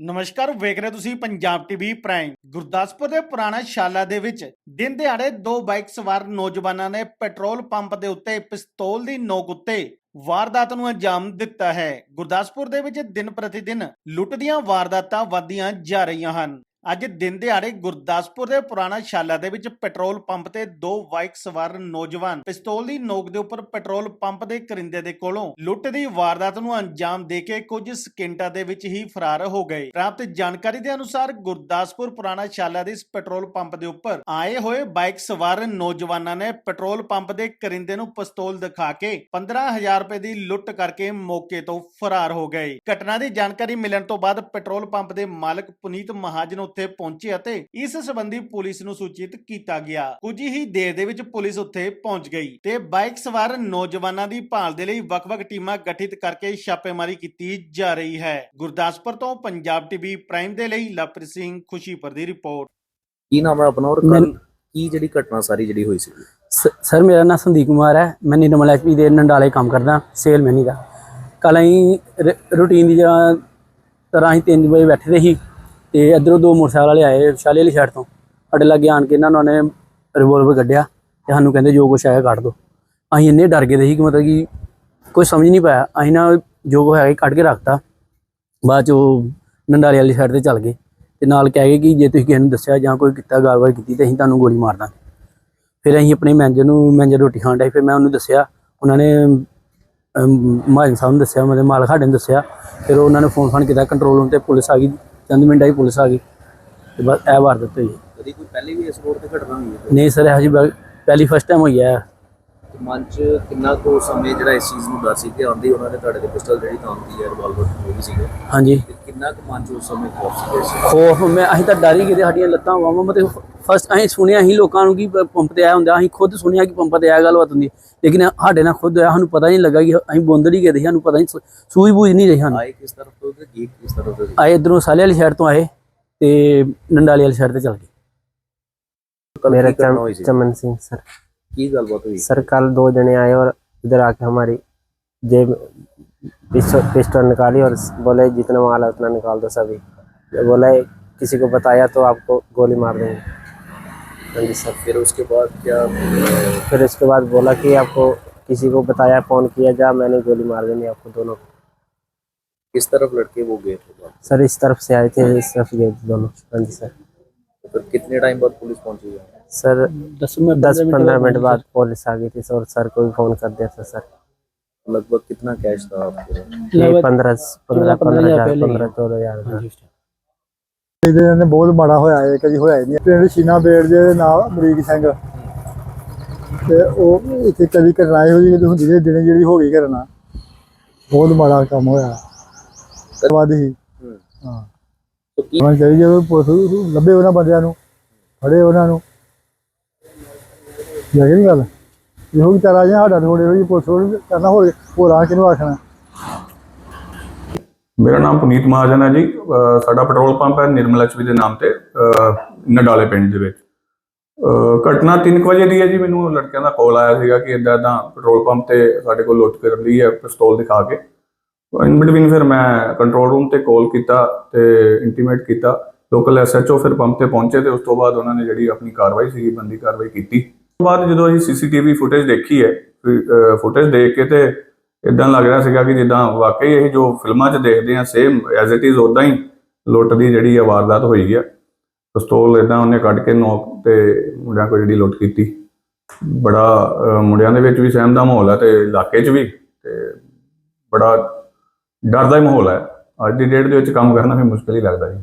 ਨਮਸਕਾਰ, ਵੇਖ ਰਹੇ ਤੁਸੀਂ ਪੰਜਾਬ ਟੀਵੀ ਪ੍ਰਾਈਮ ਗੁਰਦਾਸਪੁਰ ਦੇ ਪੁਰਾਣਾ ਸ਼ਾਲਾ ਦੇ ਵਿੱਚ ਦਿਨ ਦਿਹਾੜੇ ਦੋ ਬਾਈਕ ਸਵਾਰ ਨੌਜਵਾਨਾਂ ਨੇ ਪੈਟਰੋਲ ਪੰਪ ਦੇ ਉੱਤੇ ਪਿਸਤੌਲ ਦੀ ਨੋਕ ਉੱਤੇ ਵਾਰਦਾਤ ਨੂੰ ਅੰਜਾਮ ਦਿੱਤਾ ਹੈ। ਗੁਰਦਾਸਪੁਰ ਦੇ ਵਿੱਚ ਦਿਨ ਪ੍ਰਤੀ ਦਿਨ ਲੁੱਟ ਦੀਆਂ ਵਾਰਦਾਤਾਂ ਵਧਦੀਆਂ ਜਾ ਰਹੀਆਂ ਹਨ। ਅੱਜ ਦਿਨ ਦਿਹਾੜੇ ਗੁਰਦਾਸਪੁਰ ਦੇ ਪੁਰਾਣਾ ਸ਼ਾਲਾ ਦੇ ਵਿੱਚ ਪੈਟਰੋਲ ਪੰਪ ਤੇ ਦੋ ਬਾਈਕ ਸਵਾਰ ਨੌਜਵਾਨ ਪਿਸਤੌਲ ਦੀ ਨੋਕ ਦੇ ਉੱਪਰ ਪੈਟਰੋਲ ਪੰਪ ਦੇ ਕਰਿੰਦੇ ਦੇ ਕੋਲੋਂ ਲੁੱਟ ਦੀ ਵਾਰਦਾਤ ਨੂੰ ਅੰਜਾਮ ਦੇ ਕੇ ਕੁਝ ਸਕਿੰਟਾਂ ਦੇ ਵਿੱਚ ਹੀ ਫਰਾਰ ਹੋ ਗਏ। ਪ੍ਰਾਪਤ ਜਾਣਕਾਰੀ ਦੇ ਅਨੁਸਾਰ ਗੁਰਦਾਸਪੁਰ ਪੁਰਾਣਾ ਸ਼ਾਲਾ ਦੇ ਇਸ ਪੈਟਰੋਲ ਪੰਪ ਦੇ ਉੱਪਰ ਆਏ ਹੋਏ ਬਾਈਕ ਸਵਾਰ ਨੌਜਵਾਨਾਂ ਨੇ ਪੈਟਰੋਲ ਪੰਪ ਦੇ ਕਰਿੰਦੇ ਨੂੰ ਪਿਸਤੌਲ ਦਿਖਾ ਕੇ 15000 ਰੁਪਏ ਦੀ ਲੁੱਟ ਕਰਕੇ ਮੌਕੇ ਤੋਂ ਫਰਾਰ ਹੋ ਗਏ। ਘਟਨਾ ਦੀ ਜਾਣਕਾਰੀ ਮਿਲਣ ਤੋਂ ਬਾਅਦ ਪੈਟਰੋਲ ਪੰਪ ਦੇ ਮਾਲਕ ਪੁਨੀਤ ਮਹਾਜਨ ਉੱਥੇ ਪਹੁੰਚੇ ਅਤੇ ਇਸ ਸੰਬੰਧੀ ਪੁਲਿਸ ਨੂੰ ਸੂਚਿਤ ਕੀਤਾ ਗਿਆ। ਕੁਝ ਹੀ ਦੇਰ ਦੇ ਵਿੱਚ ਪੁਲਿਸ ਉੱਥੇ ਪਹੁੰਚ ਗਈ ਤੇ ਬਾਈਕ ਸਵਾਰ ਨੌਜਵਾਨਾਂ ਦੀ ਭਾਲ ਦੇ ਲਈ ਵੱਖ-ਵੱਖ ਟੀਮਾਂ ਗਠਿਤ ਕਰਕੇ ਛਾਪੇਮਾਰੀ ਕੀਤੀ ਜਾ ਰਹੀ ਹੈ। ਗੁਰਦਾਸਪੁਰ ਤੋਂ ਪੰਜਾਬ ਟੀਵੀ ਪ੍ਰਾਈਮ ਦੇ ਲਈ ਲਵਪ੍ਰੀਤ ਸਿੰਘ ਖੁਸ਼ੀਪੁਰ ਦੀ ਰਿਪੋਰਟ। ਕੀ ਨਾਮ ਹੈ ਆਪਣਾ ਔਰ ਮੈਂ- ਕੱਲ ਕੀ ਜਿਹੜੀ ਘਟਨਾ ਸਾਰੀ ਜਿਹੜੀ ਹੋਈ ਸੀ? ਸ- ਸਰ ਮੇਰਾ ਨਾਮ ਸੰਦੀਪ ਕੁਮਾਰ ਹੈ। ਮੈਂ ਨਿਰਮਲ ਐਚਪੀ ਦੇ ਨੰਡਾਲੇ ਕੰਮ ਕਰਦਾ ਸੇਲ ਮੈਨੀ ਦਾ। ਕੱਲ ਅਸੀਂ ਰੂਟੀਨ ਦੀ ਜਾਂ ਤਰ੍ਹਾਂ ਅਸੀਂ 3 ਵਜੇ ਬੈਠੇ ਦੇ ਸੀ। ਤੇ ਇਧਰੋਂ ਦੋ ਮੋਟਰਸਾਈਕਲ ਵਾਲੇ ਆਏ ਸ਼ਾਲੇ ਵਾਲੀ ਸਾਈਡ ਤੋਂ। ਸਾਡੇ ਲਾਗੇ ਆਣ ਕੇ ਇਹਨਾਂ ਨੂੰ ਉਹਨੇ ਰਿਵੋਲਵਰ ਕੱਢਿਆ ਤੇ ਸਾਨੂੰ ਕਹਿੰਦੇ ਜੋ ਕੁਛ ਆਇਆ ਕੱਢ ਦੋ। ਅਸੀਂ ਇੰਨੇ ਡਰ ਗਏ ਦੇ ਸੀ ਕਿ ਮਤਲਬ ਕਿ ਕੋਈ ਸਮਝ ਨਹੀਂ ਪਾਇਆ। ਅਸੀਂ ਨਾ ਜੋ ਕੁਛ ਹੈਗਾ ਕੱਢ ਕੇ ਰੱਖਤਾ। ਬਾਅਦ ਚ ਉਹ ਨੰਡਾਲੇ ਵਾਲੀ ਸਾਈਡ ਤੇ ਚੱਲ ਗਏ ਤੇ ਨਾਲ ਕਹਿ ਗਏ ਕਿ ਜੇ ਤੁਸੀਂ ਕਿਸੇ ਨੂੰ ਦੱਸਿਆ ਜਾਂ ਕੋਈ ਕੀਤਾ ਗੱਲਬਾਤ ਕੀਤੀ ਤੇ ਅਸੀਂ ਤੁਹਾਨੂੰ ਗੋਲੀ ਮਾਰ ਦਾਂਗੇ। ਫਿਰ ਅਸੀਂ ਆਪਣੇ ਮੈਨੇਜਰ ਨੂੰ, ਮੈਨੇਜਰ ਰੋਟੀ ਖਾਣ ਡਿਆ ਫਿਰ ਮੈਂ ਉਹਨੂੰ ਦੱਸਿਆ, ਉਹਨਾਂ ਨੇ ਮਹਾਜਨ ਸਾਹਿਬ ਨੂੰ ਦੱਸਿਆ, ਮਤਲਬ ਮਾਲਕ ਸਾਡੇ ਨੂੰ ਦੱਸਿਆ। ਫਿਰ ਉਹਨਾਂ ਨੇ ਫੋਨ ਫਾਨ ਕੀਤਾ ਕੰਟਰੋਲ ਰੂਮ ਤੇ ਪੁਲਿਸ ਆ ਗਈ। ਚੰਦ ਮਿੰਟਾਂ ਹੀ ਪੁਲਿਸ ਆ ਗਈ ਤੇ ਬਸ ਇਹ ਵਾਰਦਾਤ ਹੋਈ ਕਦੀ ਕੋਈ ਪਹਿਲੇ ਵੀ ਇਸ ਰੋਡ ਤੇ ਘਟਨਾ ਹੋਈ ਹੈ? ਨਹੀਂ ਸਰ ਇਹ ਜੀ ਪਹਿਲੀ ਫਸਟ ਟਾਈਮ ਹੋਈ ਹੈ। ਤੇ ਮਨ ਚ ਕਿੰਨਾ ਕੋ ਸਮੇਂ ਜਿਹੜਾ ਇਸ ਚੀਜ਼ ਨੂੰ ਡਰ ਸੀ ਕਿ ਆਂਦੀ ਉਹਨਾਂ ਨੇ ਤੁਹਾਡੇ ਤੇ ਪਿਸਟਲ ਜਿਹੜੀ ਤਾਂਦੀ ਹੈ ਰਿਵਾਲਵਰ ਹੋਈ ਸੀਗੇ? ਹਾਂਜੀ। ਤੇ ਕਿੰਨਾ ਕੁ ਮਨ ਚ ਉਸ ਸਮੇਂ ਖੌਫ ਸੀ ਖੋਫ ਮੈਂ ਅਸੀਂ ਤਾਂ ਡਰ ਹੀ ਗਏ ਤੇ ਸਾਡੀਆਂ ਲੱਤਾਂ ਵਾਵਾਂ ਮਤਲਬ ਫਸਟ ਅਸੀਂ ਸੁਣਿਆ ਹੀ ਲੋਕਾਂ ਨੂੰ ਕਿ ਪੰਪ ਤੇ ਆਇਆ ਹੁੰਦਾ ਅਸੀਂ ਖੁਦ ਸੁਣਿਆ ਕਿ ਪੰਪ ਤੇ ਆਇਆ ਗੱਲਬਾਤ ਹੁੰਦੀ ਲੇਕਿਨ ਸਾਡੇ ਨਾਲ ਖੁਦ ਹੋਇਆ ਸਾਨੂੰ ਪਤਾ ਨਹੀਂ ਲੱਗਾ ਕਿ ਅਸੀਂ ਬੋਂਦੜੀ ਗਏ ਸਾਨੂੰ ਪਤਾ ਨਹੀਂ ਸੂਈ ਬੂਝ ਨਹੀਂ ਰਹੀ ਸਾਨੂੰ। ਆਏ ਕਿਸ ਤਰਫ ਤੋਂ ਤੇ ਗਏ ਕਿਸ ਤਰਫ ਤੋਂ ਆਏ ਇਧਰੋਂ ਸਾਲੇ ਵਾਲੀ ਸਾਈਡ ਤੋਂ ਆਏ ਤੇ ਨੰਡਾਲੇ ਵਾਲੀ ਸਾਈਡ ਤੇ ਚੱਲ ਗਏ। ਮੇਰਾ ਚਮਨ ਸਿੰਘ ਸਰ। ਕੀ ਗੱਲਬਾਤ ਹੋਈ? ਸਰ ਕੱਲ ਦੋ ਜਣੇ ਆਏ ਔਰ इधर आके हमारी जेब पिस्टल निकाली और बोले जितना माल है उतना निकाल दो सभी बोले किसी को बताया तो आपको गोली मार देंगे हाँ जी सर फिर उसके बाद क्या फिर इसके बाद बोला कि आपको किसी को बताया फ़ोन किया जा मैंने गोली मार देनी आपको दोनों को। किस तरफ़ लड़के वो गए थे सर इस तरफ़ से आए थे इस तरफ़ गए थे दोनों। हाँ जी सर। तो फिर कितने टाइम बाद पुलिस पहुँची? है सर दस मिनट दस पंद्रह मिनट बाद पुलिस आ गई थी और सर को भी फ़ोन कर दिया था सर। लगभग कितना कैश था आपके पंद्रह पंद्रह पंद्रह हज़ार पंद्रह चौदह हज़ार था। ਇਹਦੇ ਨਾਲ ਬਹੁਤ ਮਾੜਾ ਹੋਇਆ ਹੈ ਕਦੀ ਹੋਇਆ ਹੀ ਨਹੀਂ। ਪਿੰਡ ਸ਼ੀਨਾ ਬੇੜ ਦੇ ਨਾਲ ਅਮਰੀਕ ਸਿੰਘ। ਤੇ ਉਹ ਇੱਥੇ ਕਦੀ ਘਟਨਾ ਇਹੋ ਜਿਹੀ ਹੁੰਦੀ ਜਿਹੜੇ ਦਿਨ ਜਿਹੜੀ ਹੋ ਗਈ ਘਟਨਾ। ਬਹੁਤ ਮਾੜਾ ਕੰਮ ਹੋਇਆ। ਵਾਦੀ ਹੀ। ਹਾਂ। तो की ਉਹਨਾਂ ਪੁਲਿਸ ਲੱਭੇ ਉਹਨਾਂ ਬੰਦਿਆਂ ਨੂੰ, ਫੜੇ ਉਹਨਾਂ ਨੂੰ। ਲੱਗੇ ਨਹੀਂ ਗੱਲ। ਇਹੋ ਹੀ ਤਰ੍ਹਾਂ ਜਿਹਾ ਸਾਡਾ ਥੋੜੇ ਹੋਈ ਪੁਲਿਸ ਨੂੰ ਕਰਨਾ ਹੋਰ ਹੋਰ ਆ ਕਿਹਨੂੰ ਆਖਣਾ। ਮੇਰਾ ਨਾਮ ਪੁਨੀਤ ਮਹਾਜਨ ਹੈ ਜੀ। ਸਾਡਾ ਪੈਟਰੋਲ ਪੰਪ ਹੈ ਨਿਰਮਲ ਐਚਪੀ ਦੇ ਨਾਮ ਤੇ ਨਡਾਲੇ ਪਿੰਡ ਦੇ ਵਿੱਚ। ਅਹ ਘਟਨਾ 3 ਵਜੇ ਦੀ ਹੈ ਜੀ। ਮੈਨੂੰ ਲੜਕਿਆਂ ਦਾ ਕਾਲ ਆਇਆ ਸੀਗਾ ਕਿ ਇਦਾਂ ਇਦਾਂ ਪੈਟਰੋਲ ਪੰਪ ਤੇ ਸਾਡੇ ਕੋਲ ਲੁੱਟ ਕਰ ਲਈ ਹੈ, ਪਿਸਤੌਲ ਦਿਖਾ ਕੇ। ਇਨ ਬਿਟਵੀਨ ਫਿਰ ਮੈਂ ਕੰਟਰੋਲ ਰੂਮ ਤੇ ਕਾਲ ਕੀਤਾ ਤੇ ਇੰਟੀਮੇਟ ਕੀਤਾ। ਲੋਕਲ ਐਸਐਚਓ ਫਿਰ ਪੰਪ ਤੇ ਪਹੁੰਚੇ ਤੇ ਉਸ ਤੋਂ ਬਾਅਦ ਉਹਨਾਂ ਨੇ ਜਿਹੜੀ ਆਪਣੀ ਕਾਰਵਾਈ ਸੀਗੀ, ਬੰਦੀ ਕਾਰਵਾਈ ਕੀਤੀ। ਉਸ ਤੋਂ ਬਾਅਦ ਜਦੋਂ ਅਸੀਂ ਸੀਸੀਟੀਵੀ ਫੁਟੇਜ ਦੇਖੀ ਹੈ ਫੁਟੇਜ ਦੇਖ ਕੇ ਤੇ ਇਦਾਂ ਲੱਗ ਰਿਹਾ ਸੀਗਾ ਕਿ ਜਿੱਦਾਂ ਵਾਕਈ ਇਹ ਜੋ ਫਿਲਮਾਂ 'ਚ ਦੇਖਦੇ ਆ ਸੇਮ ਐਜ਼ ਇਟ ਇਜ਼ ਉਦਾਂ ਹੀ ਲੁੱਟ ਦੀ ਜਿਹੜੀ ਆ ਵਾਰਦਾਤ ਹੋਈ ਆ। ਪਿਸਤੌਲ ਇਦਾਂ ਉਹਨੇ ਕੱਢ ਕੇ ਨੋਕ ਤੇ ਮੁੰਡਿਆਂ ਕੋਲ ਜਿਹੜੀ ਲੁੱਟ ਕੀਤੀ। ਬੜਾ ਮੁੰਡਿਆਂ ਦੇ ਵਿੱਚ ਵੀ ਸਹਿਮ ਦਾ ਮਾਹੌਲ ਹੈ ਤੇ ਇਲਾਕੇ 'ਚ ਵੀ ਤੇ ਬੜਾ ਡਰ ਦਾ ਹੀ ਮਾਹੌਲ ਹੈ ਅੱਜ ਦੀ ਡੇਟ ਦੇ ਵਿੱਚ ਕੰਮ ਕਰਨਾ ਵੀ ਮੁਸ਼ਕਲ ਹੀ ਲੱਗਦਾ ਜੀ।